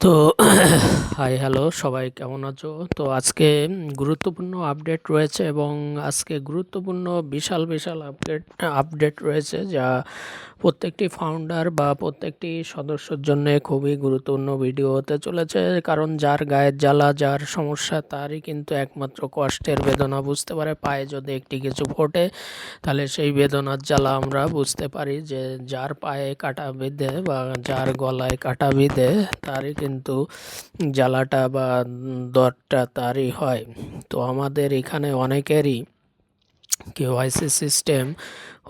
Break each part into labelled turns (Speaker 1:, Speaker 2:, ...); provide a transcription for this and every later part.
Speaker 1: তো hi hello সবাই কেমন আছো? তো আজকে গুরুত্বপূর্ণ আপডেট রয়েছে এবং আজকে গুরুত্বপূর্ণ বিশাল বিশাল আপডেট আপডেট রয়েছে যা প্রত্যেকটি ফাউন্ডার বা প্রত্যেকটি সদস্যর জন্য খুবই গুরুত্বপূর্ণ ভিডিও হতে চলেছে। কারণ যার গায়ের জ্বালা, যার সমস্যা, তারই কিন্তু একমাত্র কষ্টের বেদনা বুঝতে পারে। পায়ে যদি একটি কিছু ফোটে, তাহলে সেই বেদনার জ্বালা আমরা বুঝতে পারি যে যার পায়ে কাটা বিঁধে বা যার গলায় কাটা বিঁধে, তারই কিন্তু জ্বালাটা বা দরটা তারই হয়। তো আমাদের এখানে অনেকেরই কেওয়াইসি সিস্টেম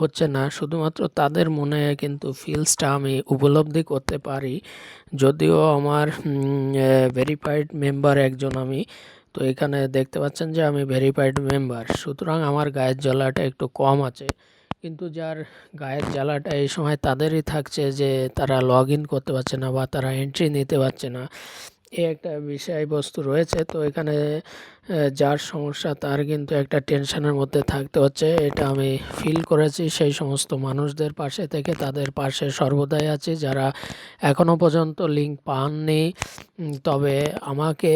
Speaker 1: হচ্ছে না। শুধুমাত্র তাদের মনে কিন্তু ফিলসটা আমি উপলব্ধি করতে পারি। যদিও আমার ভেরিফাইড মেম্বার একজন আমি। তো এখানে দেখতে পাচ্ছেন যে আমি ভেরিফাইড মেম্বার সুতরাং আমার গায়ের জ্বালাটা একটু কম আছে। কিন্তু যার গায়ের জ্বালাটা এই সময় তাদেরই থাকছে যে তারা লগ ইন করতে পারছে না বা তারা এন্ট্রি নিতে পারছে না। এই একটা বিষয়বস্তু রয়েছে। তো এখানে যার সমস্যা তার কিন্তু একটা টেনশনের মধ্যে থাকতে হচ্ছে। এটা আমি ফিল করেছি সেই সমস্ত মানুষদের পাশে থেকে। তাদের পাশে সর্বদাই আছি। যারা এখনও পর্যন্ত লিঙ্ক পাননি তবে আমাকে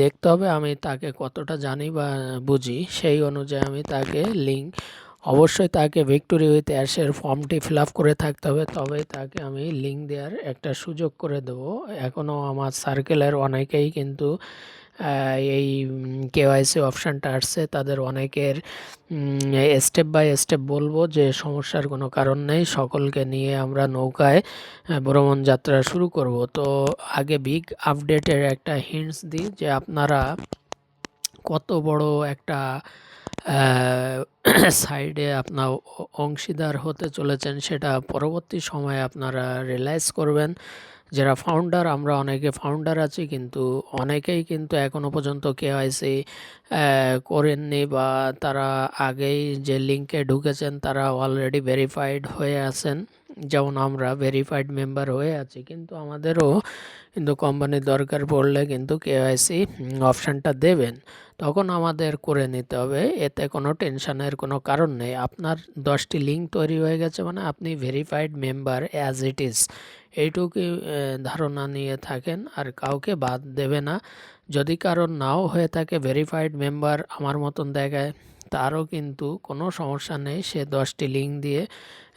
Speaker 1: দেখতে হবে। আমি তাকে কতটা জানি বা বুঝি। সেই অনুযায়ী আমি তাকে লিঙ্ক অবশ্যই তাকে ভিক্টোরি উইথ অ্যাশের ফর্মটি ফিল করে থাকতে হবে। তবেই তাকে আমি লিঙ্ক দেওয়ার একটা সুযোগ করে দেব। এখনও আমার সার্কেলের অনেকেই কিন্তু এই কেওয়াইসি অপশানটা আসছে। তাদের অনেকের স্টেপ বাই স্টেপ বলব যে সমস্যার কোনো কারণ নেই। সকলকে নিয়ে আমরা নৌকায় ভ্রমণ যাত্রা শুরু করব। তো আগে বিগ আপডেটের একটা হিন্টস দিই যে আপনারা কত বড় একটা সাইডে আপনার অংশীদার হতে চলেছেন, সেটা পরবর্তী সময়ে আপনারা রিয়েলাইজ করবেন। যারা ফাউন্ডার আমরা অনেকে ফাউন্ডার আছি, কিন্তু অনেকেই কিন্তু এখনও পর্যন্ত কে কেওয়াইসি করেননি বা তারা আগেই যে লিঙ্কে ঢুকেছেন, তারা অলরেডি ভেরিফাইড হয়ে আছেন। যেমন আমরা ভেরিফাইড মেম্বার হয়ে আছি, কিন্তু আমাদেরও কিন্তু কোম্পানির দরকার পড়লে কিন্তু কেওয়াইসি অপশানটা দেবেন। তখন আমাদের করে নিতে হবে, এতে কোনো টেনশনের কোনো কারণ নেই। আপনার দশটি লিঙ্ক তৈরি হয়ে গেছে মানে আপনি verified member as it is এইটুকু ধারণা নিয়ে থাকেন আর কাউকে বাদ দেবে না। যদি কারণ নাও হয়ে থাকে ভেরিফাইড মেম্বার আমার মতন দেখায়, তারও কিন্তু কোনো সমস্যা নেই। সে দশটি লিঙ্ক দিয়ে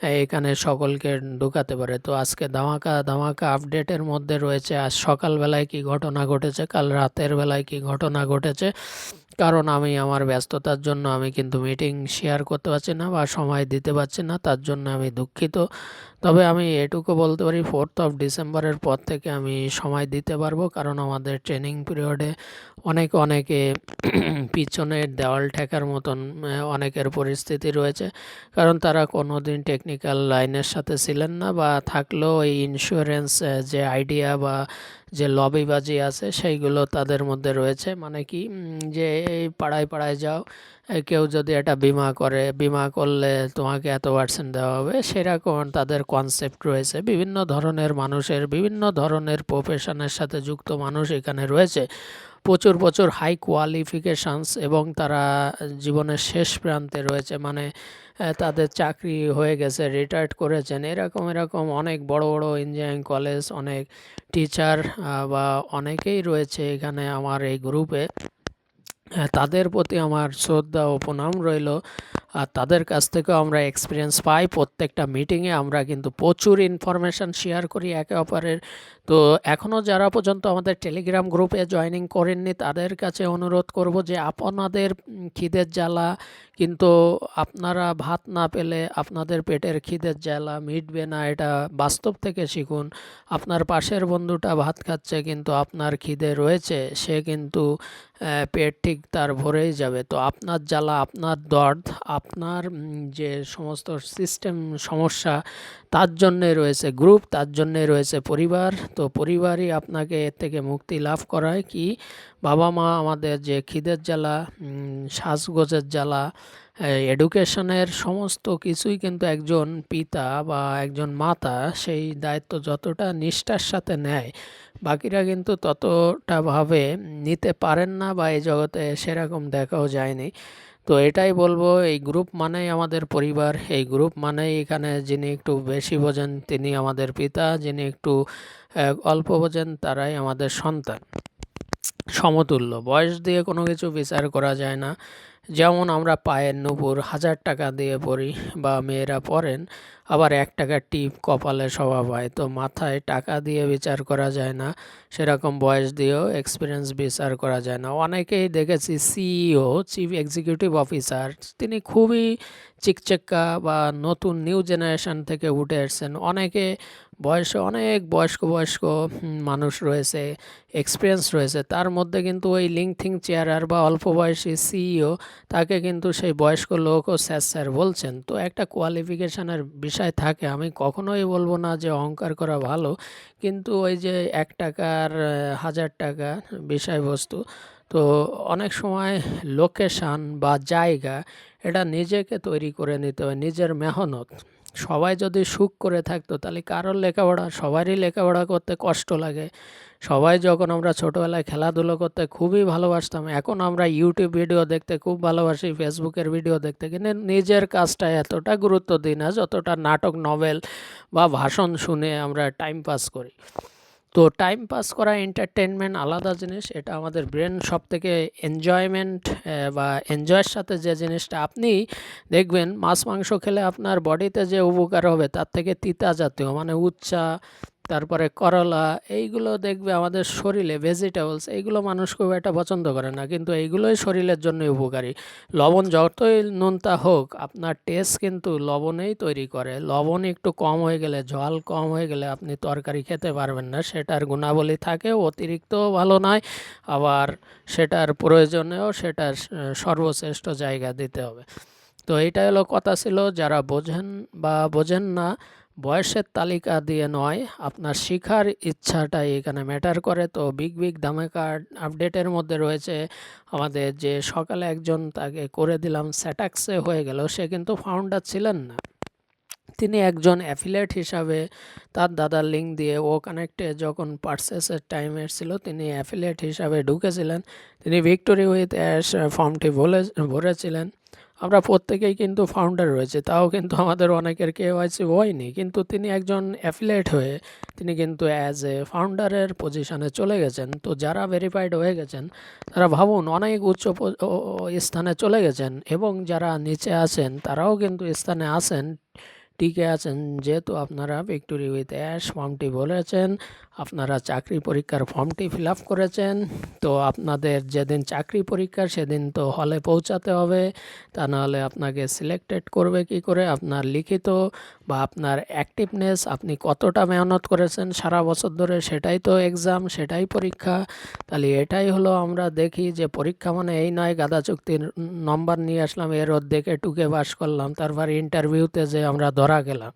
Speaker 1: এখানে সকলকে ঢুকাতে পারে। তো আজকে ধামাকা ধামাকা আপডেটের মধ্যে রয়েছে। আজ সকালবেলায় কি ঘটনা ঘটেছে? কাল রাতের বেলায় কি ঘটনা ঘটেছে? কারণ আমি আমার ব্যস্ততার জন্য আমি কিন্তু মিটিং শেয়ার করতে পারছি না বা সময় দিতে পারছি না, তার জন্য আমি দুঃখিত। তবে আমি এটুকু বলতে পারি ফোর্থ অফ ডিসেম্বরের পর থেকে আমি সময় দিতে পারব, কারণ আমাদের ট্রেনিং পিরিয়ডে অনেক অনেকে পিছনের দেওয়াল ঠেকার মতন অনেকের পরিস্থিতি রয়েছে। কারণ তারা কোনো দিন টেকনিক্যাল লাইনের সাথে ছিলেন না বা থাকলেও এই ইন্স্যুরেন্স যে আইডিয়া বা যে লবিবাজি আছে, সেইগুলো তাদের মধ্যে রয়েছে। মানে কি যে এই পাড়ায় পাড়ায় যাও কেউ যদি এটা বিমা করে, বিমা করলে তোমাকে এত পার্সেন্ট দেওয়া হবে, সেরকম তাদের কনসেপ্ট রয়েছে। বিভিন্ন ধরনের মানুষের, বিভিন্ন ধরনের প্রফেশনের সাথে যুক্ত মানুষ এখানে রয়েছে। প্রচুর প্রচুর হাই কোয়ালিফিকেশানস এবং তারা জীবনের শেষ প্রান্তে রয়েছে। মানে তাদের চাকরি হয়ে গেছে রিটায়ার্ড করেছেন। এরকম এরকম অনেক বড় বড় ইঞ্জিনিয়ারিং কলেজ অনেক টিচার বা অনেকেই রয়েছে এখানে আমার এই গ্রুপে তাদের প্রতি আমার শ্রদ্ধা ও প্রণাম রইল। আর তাদের কাছ থেকেও আমরা এক্সপিরিয়েন্স পাই। প্রত্যেকটা মিটিংয়ে আমরা কিন্তু প্রচুর ইনফরমেশান শেয়ার করি একে অপরের তো এখনও যারা পর্যন্ত আমাদের টেলিগ্রাম গ্রুপে জয়নিং করেননি, তাদের কাছে অনুরোধ করব যে আপনাদের খিদের জ্বালা, কিন্তু আপনারা ভাত না পেলে আপনাদের পেটের খিদের জ্বালা, মিটবে না, এটা বাস্তব থেকে শিখুন। আপনার পাশের বন্ধুটা ভাত খাচ্ছে, কিন্তু আপনার খিদে রয়েছে, সে কিন্তু পেট ঠিক তার ভরেই যাবে। তো আপনার জ্বালা, আপনার দর্দ, আপনার যে সমস্ত সিস্টেম সমস্যা, তার জন্যে রয়েছে গ্রুপ তার জন্যে রয়েছে পরিবার তো পরিবারই আপনাকে এর থেকে মুক্তি লাভ করায় কি? বাবা মা আমাদের যে খিদের জ্বালা শ্বাসগোজের জ্বালা এডুকেশনের সমস্ত কিছুই কিন্তু একজন পিতা বা একজন মাতা সেই দায়িত্ব যতটা নিষ্ঠার সাথে নেয়, বাকিরা কিন্তু ততটা ভাবে নিতে পারেন না বা এই জগতে সেরকম দেখাও যায়নি। তো এটাই বলব, এই গ্রুপ মানেই আমাদের পরিবার, এই গ্রুপ মানেই এখানে যিনি একটু বেশি বোঝেন তিনি আমাদের পিতা, যিনি একটু অল্প বোঝেন তারাই আমাদের সন্তান। সমতুল্য, বয়স দিয়ে কোনো কিছু বিচার করা যায় না। যেমন আমরা পায়ের নুপুর হাজার টাকা দিয়ে পড়ি বা মেয়েরা পরেন আবার এক টাকার টিপ কপালে স্বভাব হয়। তো মাথায় টাকা দিয়ে বিচার করা যায় না, সেরকম বয়স দিয়েও এক্সপিরিয়েন্স বিচার করা যায় না। অনেকেই দেখেছি সিইও চিফ এক্সিকিউটিভ অফিসার তিনি খুবই চিকচেক্কা বা নতুন নিউ জেনারেশন থেকে উঠে এসেছেন। অনেকে বয়সে অনেক বয়স্ক বয়স্ক মানুষ রয়েছে এক্সপিরিয়েন্স রয়েছে। তার মধ্যে কিন্তু ওই লিঙ্কথিং চেয়ারার বা অল্প বয়সী সিইও তাকে কিন্তু সেই বয়স্ক লোকও স্যার স্যার বলছেন। তো একটা কোয়ালিফিকেশনের বিষয় থাকে, আমি কখনোই বলব না যে অহংকার করা ভালো, কিন্তু ওই যে এক টাকার হাজার টাকা বিষয়বস্তু, তো অনেক সময় লোকেশান বা জায়গা, এটা নিজেকে তৈরি করে নিতে হয়, নিজের মেহনত। সবাই যদি সুখ করে থাকতো, তাহলে কারোর লেখাপড়া, সবারই লেখাপড়া করতে কষ্ট লাগে। সবাই যখন আমরা ছোটোবেলায় খেলাধুলো করতে খুবই ভালোবাসতাম, এখন আমরা ইউটিউব ভিডিও দেখতে খুব ভালোবাসি ফেসবুকের ভিডিও দেখতে, কিন্তু নিজের কাজটা এতটা গুরুত্ব দিই না, যতটা নাটক নভেল বা ভাষণ শুনে আমরা টাইম পাস করি। তো টাইম পাস করা এন্টারটেনমেন্ট আলাদা জিনিস, এটা আমাদের ব্রেন সব থেকে এনজয়মেন্ট বা এনজয়ের সাথে যে জিনিসটা আপনি দেখবেন, মাছ মাংস খেলে আপনার বডিতে যে উপকার হবে, তার থেকে তিতা জাতীয় মানে উচ্চা তারপরে করলা, এইগুলো দেখবে আমাদের শরীরে ভেজিটেবলস এইগুলো মানুষ খুব একটা পছন্দ করে না। কিন্তু এইগুলোই শরীরের জন্য উপকারী। লবণ যতই নুনতা হোক, আপনার টেস্ট কিন্তু লবণেই তৈরি করে। লবণ একটু কম হয়ে গেলে, জল কম হয়ে গেলে আপনি তরকারি খেতে পারবেন না। সেটার গুণাবলী থাকে অতিরিক্ত ভালো নয়, আবার সেটার প্রয়োজনেও সেটার সর্বশ্রেষ্ঠ জায়গা দিতে হবে। তো এইটা হলো কথা ছিল, যারা বোঝেন বা বোঝেন না বয়সের তালিকা দিয়ে নয়, আপনার শিখার ইচ্ছাটাই এখানে ম্যাটার করে। তো বিগ বিগ ধামাকা আপডেটের মধ্যে রয়েছে আমাদের যে সকালে একজন তাকে করে দিলাম, স্যাটাক্সে হয়ে গেল, সে কিন্তু ফাউন্ডার ছিলেন না। তিনি একজন অ্যাফিলেট হিসাবে তার দাদার লিঙ্ক দিয়ে ও কানেক্টে যখন পার্সেসের টাইম এসেছিল তিনি অ্যাফিলেট হিসাবে ঢুকেছিলেন। তিনি ভিক্টোরি উইথ অ্যাশ ফর্মটি বলে ভরেছিলেন। আমরা প্রত্যেকেই কিন্তু ফাউন্ডার রয়েছে, তাও কিন্তু আমাদের অনেকের কে ওয়াইসি হয়নি, কিন্তু তিনি একজন অ্যাফিলেট হয়ে তিনি কিন্তু অ্যাজ এ ফাউন্ডারের পজিশনে চলে গেছেন। তো যারা ভেরিফাইড হয়ে গেছেন, তারা ভাবুন অনেক উচ্চ স্থানে চলে গেছেন এবং যারা নিচে আছেন, তারাও কিন্তু স্থানে আছেন। টিকে আছেন যেহেতু আপনারা ভিক্টোরি উইথ অ্যাশ ফর্মটি বলেছেন, আপনারা চাকরি পরীক্ষার ফর্মটি ফিল আপ করেছেন, তো আপনাদের যেদিন চাকরি পরীক্ষা সেদিন তো হলে পৌঁছাতে হবে, তা নাহলে আপনাকে সিলেক্টেড করবে কি করে? আপনার লিখিত বা আপনার অ্যাক্টিভনেস আপনি কতটা মেহনত করেছেন সারা বছর ধরে সেটাই তো এক্সাম সেটাই পরীক্ষা। তাহলে এটাই হলো আমরা দেখি যে পরীক্ষা মানে এই নয় গাদা চুক্তির নম্বর নিয়ে আসলাম, এর অর্ধেকে টুকে বাস করলাম, তারপর ইন্টারভিউতে যে আমরা ধরা গেলাম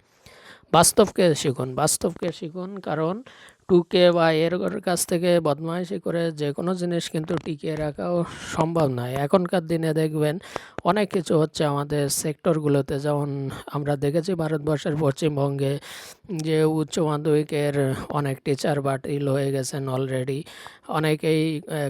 Speaker 1: বাস্তবকে শিখুন বাস্তবকে শিখুন কারণ টুকে বা এর কাছ থেকে বদমাইশি করে যে কোনো জিনিস কিন্তু টিকিয়ে রাখাও সম্ভব নয়। এখনকার দিনে দেখবেন অনেক কিছু হচ্ছে আমাদের সেক্টরগুলোতে যেমন আমরা দেখেছি ভারতবর্ষের পশ্চিমবঙ্গে যে উচ্চ মাধ্যমিকের অনেক টিচার বাতিল হয়ে গেছেন অলরেডি অনেকেই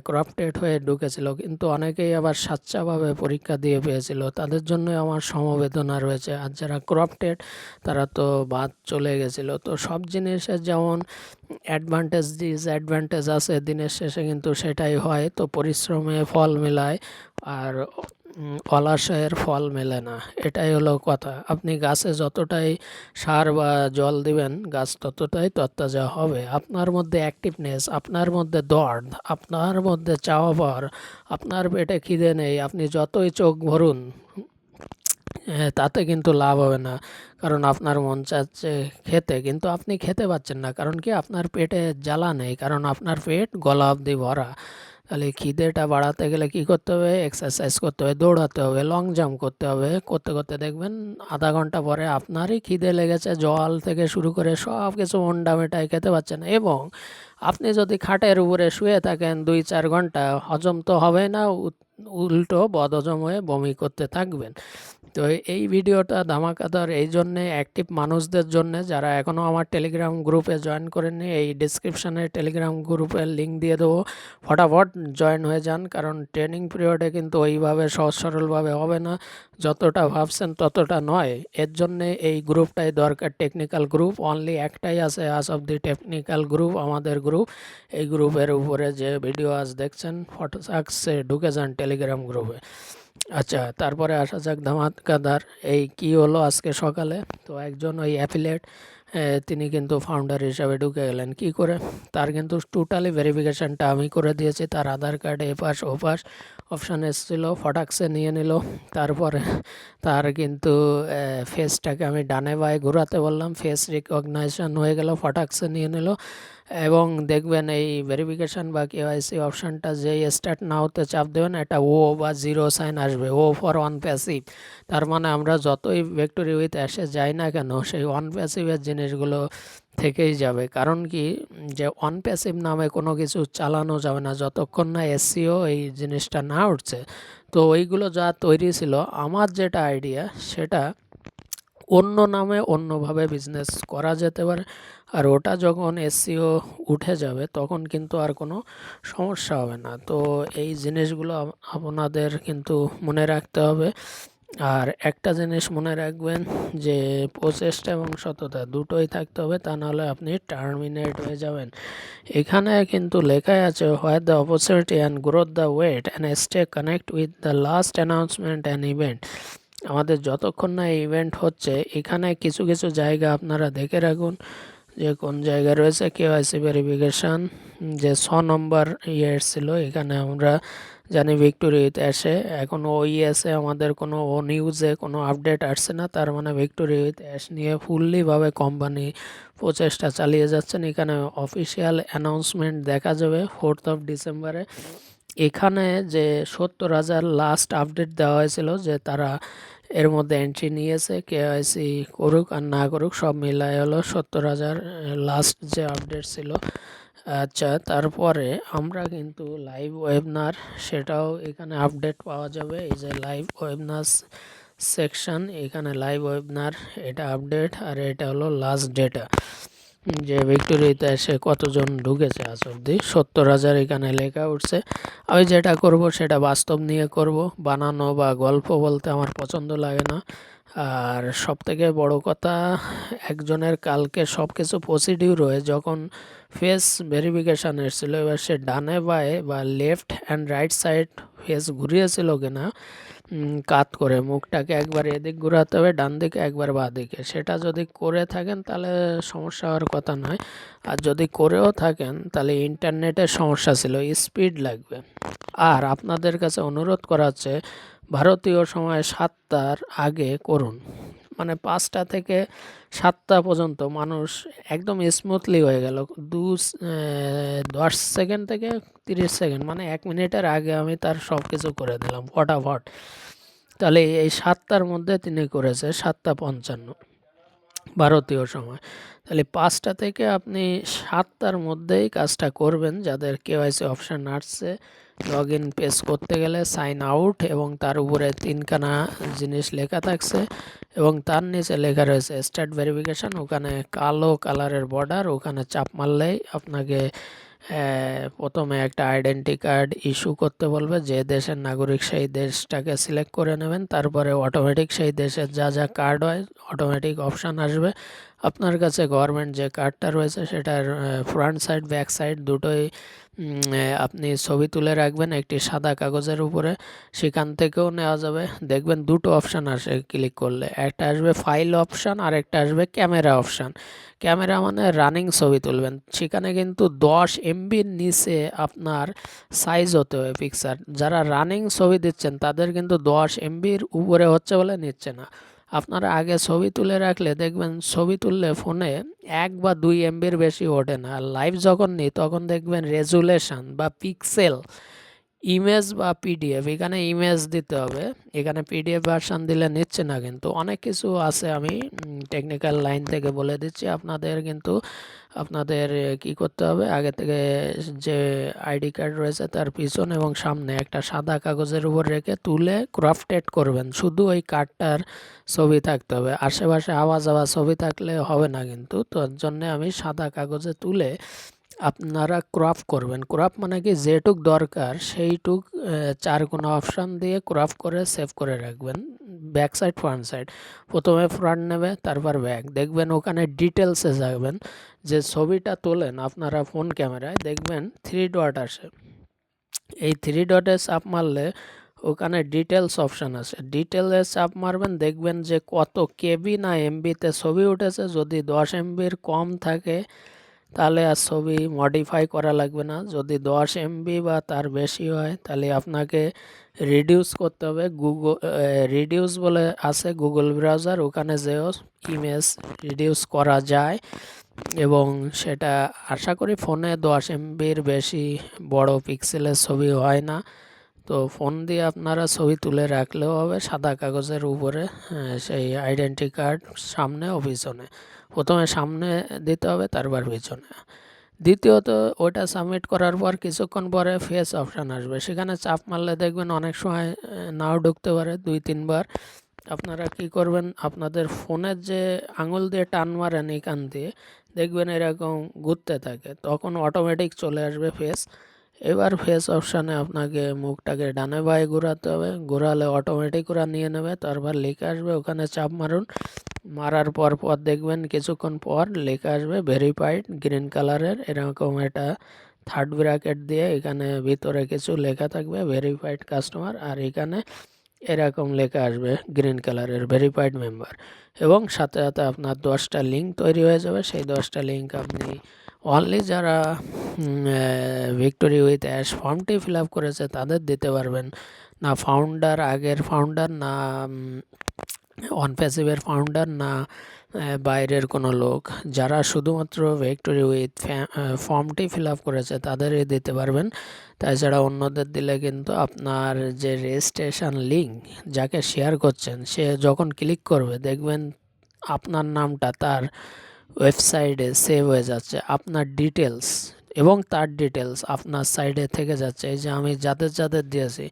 Speaker 1: ক্রাফটেড হয়ে ঢুকেছিল, কিন্তু অনেকেই আবার সাচ্চাভাবে পরীক্ষা দিয়ে পেয়েছিল। তাদের জন্য আমার সমবেদনা রয়েছে। আর যারা ক্রাফটেড তারা তো বাদ চলে গেছিল। তো সব জিনিসের যেমন অ্যাডভান্টেজ ডিসঅ্যাডভান্টেজ আছে দিনের শেষে, কিন্তু সেটাই হয়। তো পরিশ্রমে ফল মেলায়। আর অলসের ফল মেলে না এটাই হলো কথা। আপনি গাছে যতটাই সার বা জল দিবেন গাছ ততটাই তত্তাজা হবে। আপনার মধ্যে অ্যাক্টিভনেস আপনার মধ্যে দর্দ আপনার মধ্যে চাওয়া পাওয়ার আপনার পেটে খিদে নেই আপনি যতই চোখ ভরুন হ্যাঁ, তাতে কিন্তু লাভ হবে না। কারণ আপনার মন চাচ্ছে খেতে কিন্তু আপনি খেতে পাচ্ছেন না। কারণ কি? আপনার পেটে জ্বালা নেই কারণ আপনার পেট গলা অবধি ভরা। তাহলে খিদেটা বাড়াতে গেলে কি করতে হবে? এক্সারসাইজ করতে হবে, দৌড়াতে হবে লং জাম্প করতে হবে। করতে করতে দেখবেন আধা ঘণ্টা পরে আপনারই খিদে লেগেছে, জল থেকে শুরু করে সব কিছু অন্ডা মেটাই খেতে পাচ্ছেন এবং আপনি যদি খাটের উপরে শুয়ে থাকেন দুই, চার ঘণ্টা, হজম তো হবে না উল্টো বদহজম হয়ে বমি করতে থাকবেন। তো এই ভিডিওটা ধামাকাদার এই জন্যে অ্যাক্টিভ মানুষদের জন্য, যারা এখনও আমার টেলিগ্রাম গ্রুপে জয়েন করেননি, এই ডিসক্রিপশানে টেলিগ্রাম গ্রুপের লিঙ্ক দিয়ে দেবো। ফটাফট জয়েন হয়ে যান, কারণ ট্রেনিং পিরিয়ডে কিন্তু ওইভাবে সহজ সরলভাবে হবে না। যতটা ভাবছেন ততটা নয়। এর জন্যে এই গ্রুপটাই দরকার টেকনিক্যাল গ্রুপ অনলি একটাই আছে as of the technical group আমাদের গ্রুপ এই গ্রুপের উপরে যে ভিডিও আজ দেখছেন, ফটো সাকসে ঢুকে যান টেলিগ্রাম গ্রুপে আচ্ছা তারপরে আসা যাক ধামাকাদার। এই কি হলো আজকে সকালে? তো একজন ওই অ্যাফিলেট তিনি কিন্তু ফাউন্ডার হিসাবে ঢুকে গেলেন। কি করে? তার কিন্তু টোটালি ভেরিফিকেশানটা আমি করে দিয়েছি। তার আধার কার্ডে এপাশ ওপাশ অপশান এসেছিল, ফটাক্সে নিয়ে নিল। তারপরে তার কিন্তু ফেসটাকে আমি ডানে বায়ে ঘোরাতে বললাম। ফেস রিকগনাইজেশন হয়ে গেল, ফটাক্সে নিয়ে নিল। এবং দেখবেন এই ভেরিফিকেশান বা কেওয়াইসি অপশানটা যেই স্টার্ট না হতে চাপ দেবেন, এটা ও বা জিরো সাইন আসবে। ও ফর অন প্যাসিভ তার মানে আমরা যতই ভেক্টরি উইথ অ্যাসে যাই না কেন, সেই অন প্যাসিভের জিনিসগুলো থেকেই যাবে। কারণ কি, যে অন প্যাসিভ নামে কোনো কিছু চালানো যাবে না, যতক্ষণ না এসসিও এই জিনিসটা না উঠছে। তো ওইগুলো যা তৈরি ছিল, আমার যেটা আইডিয়া সেটা অন্য নামে অন্যভাবে বিজনেস করা যেতে পারে। আর ওটা যখন এসসিও উঠে যাবে, তখন কিন্তু আর কোনো সমস্যা হবে না। তো এই জিনিসগুলো আপনাদের কিন্তু মনে রাখতে হবে। আর একটা জিনিস মনে রাখবেন যে প্রচেষ্টা এবং সততা দুটোই থাকতে হবে, তা নাহলে আপনি টার্মিনেট হয়ে যাবেন। এখানে কিন্তু লেখাই আছে where the opportunity and growth the wait and stay connect with the last announcement and event আমাদের যতক্ষণ না ইভেন্ট হচ্ছে, এখানে কিছু কিছু জায়গা আপনারা দেখে রাখুন যে কোন জায়গায় রয়েছে কে কেওয়াইসি ভেরিফিকেশান যে ছ নম্বর ইয়ে এসেছিল এখানে আমরা জানি ভিক্টোরিয়াতে আসে। এখন ওই এসে আমাদের কোনো ও নিউজে কোনো আপডেট আসছে না, তার মানে ভিক্টোরি উইথ অ্যাশ নিয়ে ফুললিভাবে কোম্পানি প্রচেষ্টা চালিয়ে যাচ্ছেন। এখানে অফিসিয়াল অ্যানাউন্সমেন্ট দেখা যাবে ফোর্থ অফ ডিসেম্বরে এখানে যে সত্তর হাজার লাস্ট আপডেট দেওয়া হয়েছিল যে তারা এর মধ্যে এন্ট্রি নিয়েছে কেওয়াইসি করুক আর না করুক, সব মিলায় হলো সত্তর হাজার লাস্ট যে আপডেট ছিল আচ্ছা তারপরে আমরা কিন্তু লাইভ ওয়েবনার সেটাও এখানে আপডেট পাওয়া যাবে। এই যে লাইভ ওয়েবনার সেকশন এখানে লাইভ ওয়েবনার এটা আপডেট আর এটা হলো লাস্ট ডেটা যে ভিক্টোরিয়াতে এসে কতজন ঢুকেছে আজ অবধি? সত্তর হাজার এখানে লেখা উঠছে। আমি যেটা করব সেটা বাস্তব নিয়ে করব। বানানো বা গল্প বলতে আমার পছন্দ লাগে না। আর সব থেকে বড় কথা, একজনের কালকে সব কিছু প্রসিডিউর হয়ে যখন ফেস ভেরিফিকেশান এসেছিল, এবার সে ডানে বায়ে বা left and right side face ঘুরিয়েছিল কিনা কাত করে মুখটাকে একবার এদিক ঘোরাতে হবে, ডান দিকে একবার বাঁ দিকে। সেটা যদি করে থাকেন তাহলে সমস্যা হওয়ার কথা নয়। আর যদি করেও থাকেন তাহলে ইন্টারনেটের সমস্যা ছিল, স্পিড লাগবে। আর আপনাদের কাছে অনুরোধ করা হচ্ছে, ভারতীয় সময় সাতটার আগে করুন। মানে পাঁচটা থেকে সাতটা পর্যন্ত মানুষ একদম স্মুথলি হয়ে গেল। দু দশ সেকেন্ড থেকে তিরিশ সেকেন্ড মানে এক মিনিটের আগে আমি তার সব কিছু করে দিলাম, ফটাফট। তাহলে এই সাতটার মধ্যে তিনি করেছে সাতটা পঞ্চান্ন, ভারতীয় সময়। তাহলে পাঁচটা থেকে আপনি সাতটার মধ্যেই কাজটা করবেন, যাদের কেওয়াইসি অপশান আসছে, লগ ইন পেজ করতে গেলে সাইন আউট এবং তার উপরে তিনখানা জিনিস লেখা থাকছে এবং তার নিচে লেখা রয়েছে স্টার্ট ভেরিফিকেশান, ওখানে কালো কালারের বর্ডার, ওখানে চাপ মারলেই আপনাকে প্রথমে একটা আইডেন্টি কার্ড ইস্যু করতে বলবে যে দেশের নাগরিক সেই দেশটাকে সিলেক্ট করে নেবেন, তারপরে অটোমেটিক সেই দেশের যা যা কার্ড হয় অটোমেটিক অপশান আসবে। আপনার কাছে গভর্নমেন্ট যে কার্ডটা রয়েছে, সেটার ফ্রন্ট সাইড ব্যাক সাইড দুটোই আপনি ছবি তুলে রাখবেন একটি সাদা কাগজের উপরে, সেখান থেকেও নেওয়া যাবে। দেখবেন দুটো অপশান আসে ক্লিক করলে। একটা আসবে ফাইল অপশান আর একটা আসবে ক্যামেরা অপশান। ক্যামেরা মানে রানিং ছবি তুলবেন। সেখানে কিন্তু দশ এমবির নিচে আপনার সাইজ হতে হবে পিকচার যারা রানিং ছবি দিচ্ছেন, তাদের কিন্তু দশ এমবির উপরে হচ্ছে বলে নিচ্ছে না। আপনারা আগে ছবি তুলে রাখলে দেখবেন ছবি তুললে ফোনে এক বা দুই এমবির বেশি ওঠে না। আর লাইভ যখন নিই, তখন দেখবেন রেজুলেশন বা পিক্সেল ইমেজ বা পিডিএফ, এখানে ইমেজ দিতে হবে। এখানে পিডিএফ ভার্সান দিলে নিচ্ছে না কিন্তু। অনেক কিছু আছে আমি টেকনিক্যাল লাইন থেকে বলে দিচ্ছি। আপনাদের কিন্তু, আপনাদের কি করতে হবে? আগে থেকে যে আইডি কার্ড রয়েছে তার পিছন এবং সামনে একটা সাদা কাগজের উপর রেখে তুলে ক্রাফটেড করবেন। শুধু ওই কার্ডটার ছবি থাকতে হবে। আশেপাশে আওয়াজ আওয়াজ ছবি থাকলে হবে না কিন্তু। তার জন্যে আমি সাদা কাগজে তুলে আপনারা ক্রপ করবেন। ক্রপ মানে কি যেটুক দরকার সেইটুক চার কোনো অপশান দিয়ে ক্রপ করে সেভ করে রাখবেন। ব্যাক সাইড ফ্রন্ট সাইড প্রথমে ফ্রন্ট নেবে, তারপর ব্যাক দেখবেন ওখানে ডিটেলসে যাবেন যে ছবিটা তোলেন আপনারা ফোন ক্যামেরায় দেখবেন থ্রি ডট আসে। এই থ্রি ডটে চাপ মারলে ওখানে ডিটেলস অপশান আছে। ডিটেলসে চাপ মারবেন, দেখবেন যে কত কেবি না এমবিতে ছবি উঠেছে। যদি দশ এমবির কম থাকে তাহলে আর ছবি মডিফাই করা লাগবে না। যদি দশ এমবি বা তার বেশি হয়, তাহলে আপনাকে রিডিউস করতে হবে। গুগল রিডিউস বলে আছে গুগল ব্রাউজার ওখানে যেও ইমেজ রিডিউস করা যায়। এবং সেটা আশা করি ফোনে দশ এমবির বেশি বড় পিক্সেলের ছবি হয় না। তো ফোন দিয়ে আপনারা ছবি তুলে রাখলেও হবে, সাদা কাগজের উপরে সেই আইডেন্টি কার্ড সামনে ও পিছনে প্রথমে সামনে দিতে হবে, তারপর পিছনে। দ্বিতীয়ত ওটা সাবমিট করার পর কিছুক্ষণ পরে ফেস অপশান আসবে। সেখানে চাপ মারলে দেখবেন অনেক সময় নাও ঢুকতে পারে দুই, তিনবার। আপনারা কি করবেন, আপনাদের ফোনের যে আঙুল দিয়ে টান মারেন এখান দিয়ে, দেখবেন এরকম ঘুরতে থাকে। তখন অটোমেটিক চলে আসবে ফেস এবার ফেস অপশানে আপনাকে মুখটাকে ডানে বায়ে ঘোরাতে হবে, ঘোরালে অটোমেটিক ওরা নিয়ে নেবে, তারপর লিখে আসবে, ওখানে চাপ মারুন। মারার পর পর দেখবেন কিছুক্ষণ পর লেখা আসবে ভেরিফাইড গ্রিন কালারের এরকম এটা থার্ড ব্র্যাকেট দিয়ে এখানে ভিতরে কিছু লেখা থাকবে ভেরিফাইড কাস্টমার আর এখানে এরকম লেখা আসবে গ্রিন কালারের ভেরিফাইড মেম্বার এবং সাথে সাথে আপনার দশটা লিঙ্ক তৈরি হয়ে যাবে, সেই দশটা লিঙ্ক আপনি অনলি যারা ভিক্টোরি উইথ অ্যাশ ফর্মটি ফিল আপ করেছে, তাদের দিতে পারবেন। না ফাউন্ডার আগের ফাউন্ডার না অনপ্যাসিভের ফাউন্ডার না বাইরের কোনো লোক। যারা শুধুমাত্র ভিক্টোরি উইথ ফর্মটি ফিল আপ করেছে, তাদেরই দিতে পারবেন। তাছাড়া অন্যদের দিলে কিন্তু আপনার যে রেজিস্ট্রেশন লিঙ্ক যাকে শেয়ার করছেন, সে যখন ক্লিক করবে, দেখবেন আপনার নামটা তার ওয়েবসাইটে সেভ হয়ে যাচ্ছে আপনার ডিটেলস এবং তার ডিটেলস আপনার সাইডে থেকে যাচ্ছে। এই যে আমি যাদের যাদের দিয়েছি,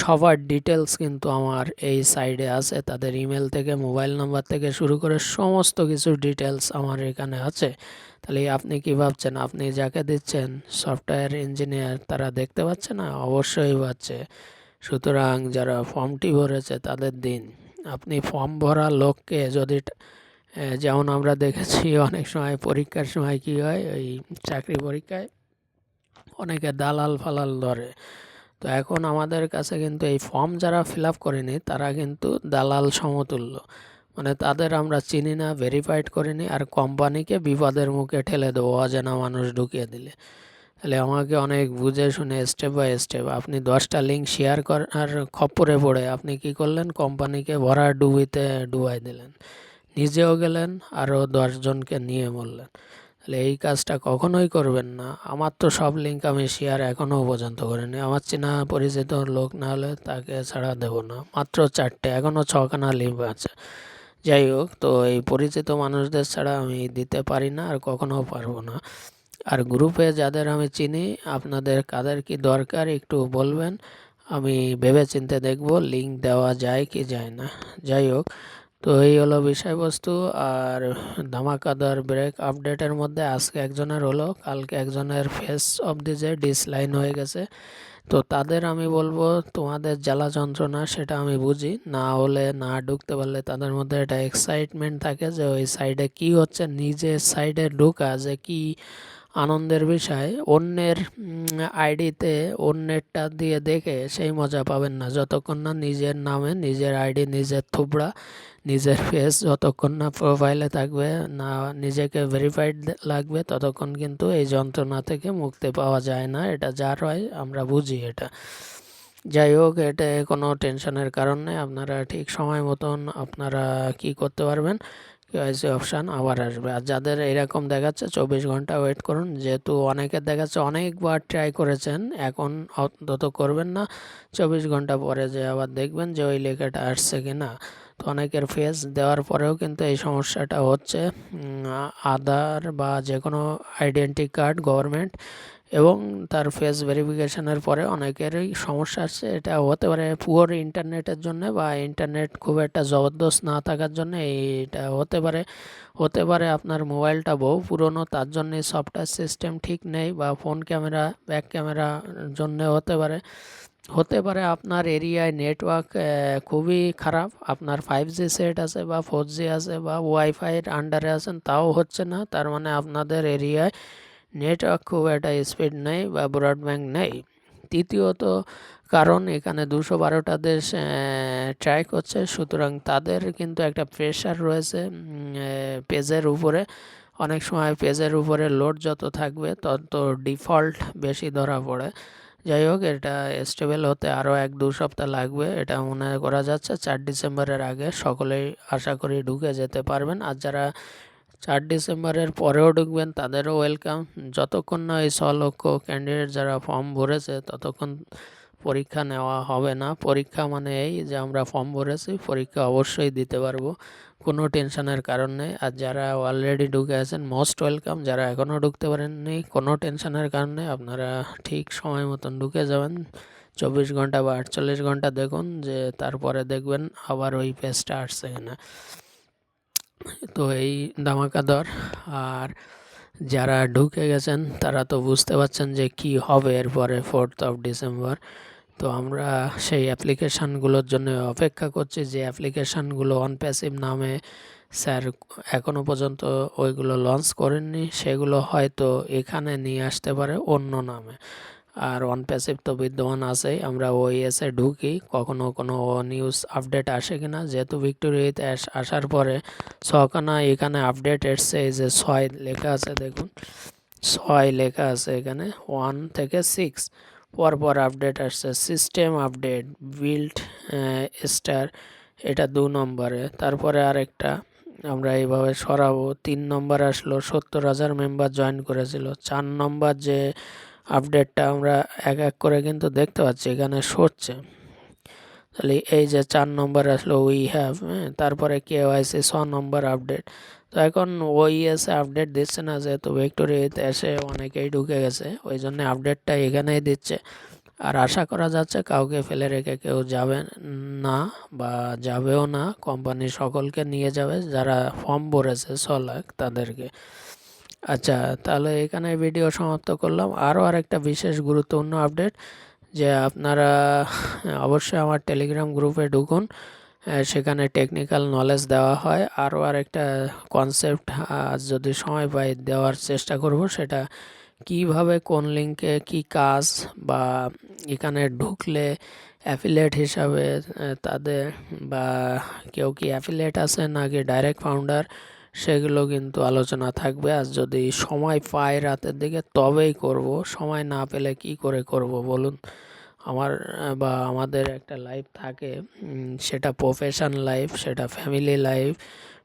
Speaker 1: সবার ডিটেলস কিন্তু আমার এই সাইডে আছে। তাদের ইমেল থেকে মোবাইল নাম্বার থেকে শুরু করে সমস্ত কিছু ডিটেলস আমার এখানে আছে। তাহলে আপনি কি ভাবছেন? আপনি যাকে দিচ্ছেন সফটওয়্যার ইঞ্জিনিয়ার তারা দেখতে পাচ্ছে না? অবশ্যই পাচ্ছে। সুতরাং যারা ফর্মটি ভরেছে, তাদের দিন। আপনি ফর্ম ভরা লোককে যদি যেমন আমরা দেখেছি অনেক সময় পরীক্ষার সময় কি হয়, ওই চাকরি পরীক্ষায় অনেকে দালাল ফালাল ধরে। তো এখন আমাদের কাছে কিন্তু এই ফর্ম যারা ফিল আপ করেনি, তারা কিন্তু দালাল সমতুল্য। মানে তাদের আমরা চিনি না ভেরিফাইড করিনি, আর কোম্পানিকে বিপদের মুখে ঠেলে দেবো, অজানা মানুষ ঢুকিয়ে দিলে। তাহলে আমাকে অনেক বুঝে শুনে স্টেপ বাই স্টেপ আপনি দশটা লিঙ্ক শেয়ার করার খপ্পরে পড়ে আপনি কি করলেন? কোম্পানিকে ভরা ডুবিতে ডুবাই দিলেন। নিজেও গেলেন আরও দশজনকে নিয়ে বললেন, তাহলে এই কাজটা কখনোই করবেন না। আমার তো সব লিঙ্ক আমি শেয়ার এখনও পর্যন্ত করিনি। আমার চেনা পরিচিত লোক না হলে তাকে ছাড়া দেবো না। মাত্র চারটে এখনও ছখানা লিঙ্ক আছে। যাই হোক, তো এই পরিচিত মানুষদের ছাড়া আমি দিতে পারি না, আর কখনও পারব না। আর গ্রুপে যাদের আমি চিনি, আপনাদের কাদের কি দরকার একটু বলবেন? আমি ভেবে চিনতে দেখব লিঙ্ক দেওয়া যায় কি যায় না। যাই হোক তো এই হলো বিষয়বস্তু আর ধামাকাদার ব্রেক আপডেটের মধ্যে আজকে একজনের হলো, কালকে একজনের ফেস অব দি যে ডিসলাইন হয়ে গেছে। তো তাদের আমি বলব, তোমাদের জ্বালা যন্ত্রণা সেটা আমি বুঝি, না হলে না ঢুকতে পারলে তাদের মধ্যে একটা এক্সাইটমেন্ট থাকে যে ওই সাইডে কি হচ্ছে, নিজের সাইডে ঢুকা যে কি আনন্দের বিষয়, অন্যের আইডিতে অন্যেরটা দিয়ে দেখে সেই মজা পাবেন না। যতক্ষণ না নিজের নামে, নিজের আইডি নিজের থুবড়া, নিজের ফেস যতক্ষণ না প্রোফাইলে থাকবে, না নিজেকে ভেরিফাইড লাগবে, ততক্ষণ কিন্তু এই যন্ত্রণা থেকে মুক্তি পাওয়া যায় না। এটা যার হয়, আমরা বুঝি এটা। যাই হোক, এটা কোনো টেনশনের কারণ নেই। আপনারা ঠিক সময় মতন আপনারা কি করতে পারবেন কেওয়াইসি অপশান আবার আসবে। আর যাদের এরকম দেখাচ্ছে, চব্বিশ ঘণ্টা ওয়েট করুন। যেহেতু অনেকের দেখাচ্ছে, অনেকবার ট্রাই করেছেন, এখন অন্তত করবেন না। চব্বিশ ঘণ্টা পরে যে আবার দেখবেন যে ওই লেখাটা আসছে কি না। তো অনেকের ফেস দেওয়ার পরেও কিন্তু এই সমস্যাটা হচ্ছে। আধার বা যে কোনো আইডেন্টি কার্ড গভর্নমেন্ট এবং তার ফেস ভেরিফিকেশনের পরে অনেকেরই সমস্যা আসছে এটা হতে পারে পুয়ার ইন্টারনেটের জন্য বা ইন্টারনেট খুব একটা জবরদস্ত না থাকার জন্য এইটা হতে পারে। হতে পারে আপনার মোবাইলটা বহু পুরনো, তার জন্যে সফটওয়্যার সিস্টেম ঠিক নেই বা ফোন ক্যামেরা ব্যাক ক্যামেরা জন্য হতে পারে। হতে পারে আপনার এরিয়ায় নেটওয়ার্ক খুবই খারাপ। আপনার ফাইভ জি সেট আছে বা ফোর জি আছে বা ওয়াইফাইয়ের আন্ডারে আছেন, তাও হচ্ছে না। তার মানে আপনাদের এরিয়ায় নেটওয়ার্ক খুব একটা স্পিড নেই বা ব্রডব্যান্ড নেই। তৃতীয়ত কারণ এখানে দুশো বারোটা দেশ ট্রাই করছে সুতরাং তাদের কিন্তু একটা প্রেশার রয়েছে পেজের উপরে। অনেক সময় পেজের উপরে লোড যত থাকবে, তত ডিফল্ট বেশি ধরা পড়ে। যাই হোক, এটা স্টেবল হতে আরও এক দু সপ্তাহ লাগবে। এটা মনে করা যাচ্ছে চার ডিসেম্বরের আগে সকলেই আশা করি ঢুকে যেতে পারবেন। আর যারা চার ডিসেম্বরের পরেও ঢুকবেন, তাদেরও ওয়েলকাম যতক্ষণ না এই ছ লক্ষ ক্যান্ডিডেট যারা ফর্ম ভরেছে, ততক্ষণ পরীক্ষা নেওয়া হবে না। পরীক্ষা মানে এই যে আমরা ফর্ম ভরেছি, পরীক্ষা অবশ্যই দিতে পারব। কোনো টেনশনের কারণ নেই। আর যারা অলরেডি ঢুকে আছেন মোস্ট ওয়েলকাম যারা এখনও ঢুকতে পারেননি, কোনো টেনশনের কারণে আপনারা ঠিক সময় মতন ঢুকে যাবেন। চব্বিশ ঘণ্টা বা আটচল্লিশ ঘণ্টা দেখুন, যে তারপরে দেখবেন আবার ওই পেজটা আসছে কিনা। তো এই ধামাকা দর, আর যারা ঢুকে গেছেন, তারা তো বুঝতে পারছেন যে কি হবে এরপরে ফোর্থ অফ ডিসেম্বর তো আমরা সেই অ্যাপ্লিকেশানগুলোর জন্য অপেক্ষা করছি, যে অ্যাপ্লিকেশানগুলো অনপ্যাসিভ নামে স্যার এখনও পর্যন্ত ওইগুলো লঞ্চ করেননি, সেগুলো হয়তো এখানে নিয়ে আসতে পারে অন্য নামে। আর ওয়ান প্যাসিভ তো বিদ্যমান আছেই। আমরা ওইএসে ঢুকি, কখনো কোনো নিউজ আপডেট আসে কিনা। যেহেতু ভিক্টোরিয়াতে আসার পরে ছখানা এখানে আপডেট এসছে, এই যে ছয় লেখা আছে দেখুন। ছয় লেখা আছে এখানে ওয়ান থেকে সিক্স পরপর আপডেট আসছে সিস্টেম আপডেট বিল্ড স্টার এটা দু নম্বরে। তারপরে আরেকটা, আমরা এইভাবে সরাবো, তিন নম্বর আসলো, সত্তর হাজার মেম্বার জয়েন করেছিল। চার নম্বর যে আপডেটটা আমরা এক এক করে কিন্তু দেখতে পাচ্ছি, এখানে সরছে। তাহলে এই যে চার নম্বর আসলো উই হ্যাভ হ্যাঁ তারপরে কে ওয়াইসি ছ নম্বর আপডেট। তো এখন ওই এসে আপডেট দিচ্ছে না, যেহেতু ভিক্টোরিয়াতে এসে অনেকেই ঢুকে গেছে, ওই জন্য আপডেটটা এখানেই দিচ্ছে। আর আশা করা যাচ্ছে কাউকে ফেলে রেখে কেউ যাবে না বা যাবেও না, কোম্পানি সকলকে নিয়ে যাবে, যারা ফর্ম ভরেছে ছ লাখ তাদেরকে। আচ্ছা তাহলে এখানে ভিডিও সমাপ্ত করলাম। আরও আরেকটা বিশেষ গুরুত্বপূর্ণ আপডেট যে আপনারা অবশ্যই আমার টেলিগ্রাম গ্রুপে ঢুকুন সেখানে টেকনিক্যাল নলেজ দেওয়া হয়। আরও আরেকটা কনসেপ্ট যদি সময় পাই দেওয়ার চেষ্টা করব, সেটা কীভাবে কোন লিঙ্কে কি কাজ বা এখানে ঢুকলে অ্যাফিলেট হিসাবে তাদের বা কেউ কি অ্যাফিলেট আছে নাকি ডাইরেক্ট ফাউন্ডার সেগুলো কিন্তু আলোচনা থাকবে। আর যদি সময় পাই রাতের দিকে, তবেই করব। সময় না পেলে কি করে করব বলুন? আমার, বা আমাদের একটা লাইফ থাকে সেটা প্রফেশন লাইফ সেটা ফ্যামিলি লাইফ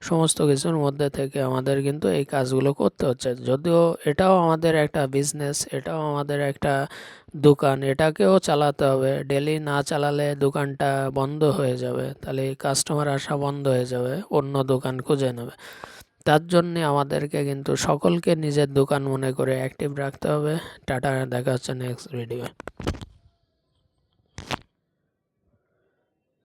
Speaker 1: সমস্ত কিছুর মধ্যে থেকে আমাদের কিন্তু এই কাজগুলো করতে হচ্ছে। যদিও এটাও আমাদের একটা বিজনেস এটাও আমাদের একটা দোকান, এটাকেও চালাতে হবে। ডেলি না চালালে দোকানটা বন্ধ হয়ে যাবে। তাহলে কাস্টমার আসা বন্ধ হয়ে যাবে, অন্য দোকান খুঁজে নেবে। তার জন্যে আমাদেরকে কিন্তু সকলকে নিজের দোকান মনে করে অ্যাক্টিভ রাখতে হবে। টাটা, দেখা হচ্ছে নেক্সট ভিডিও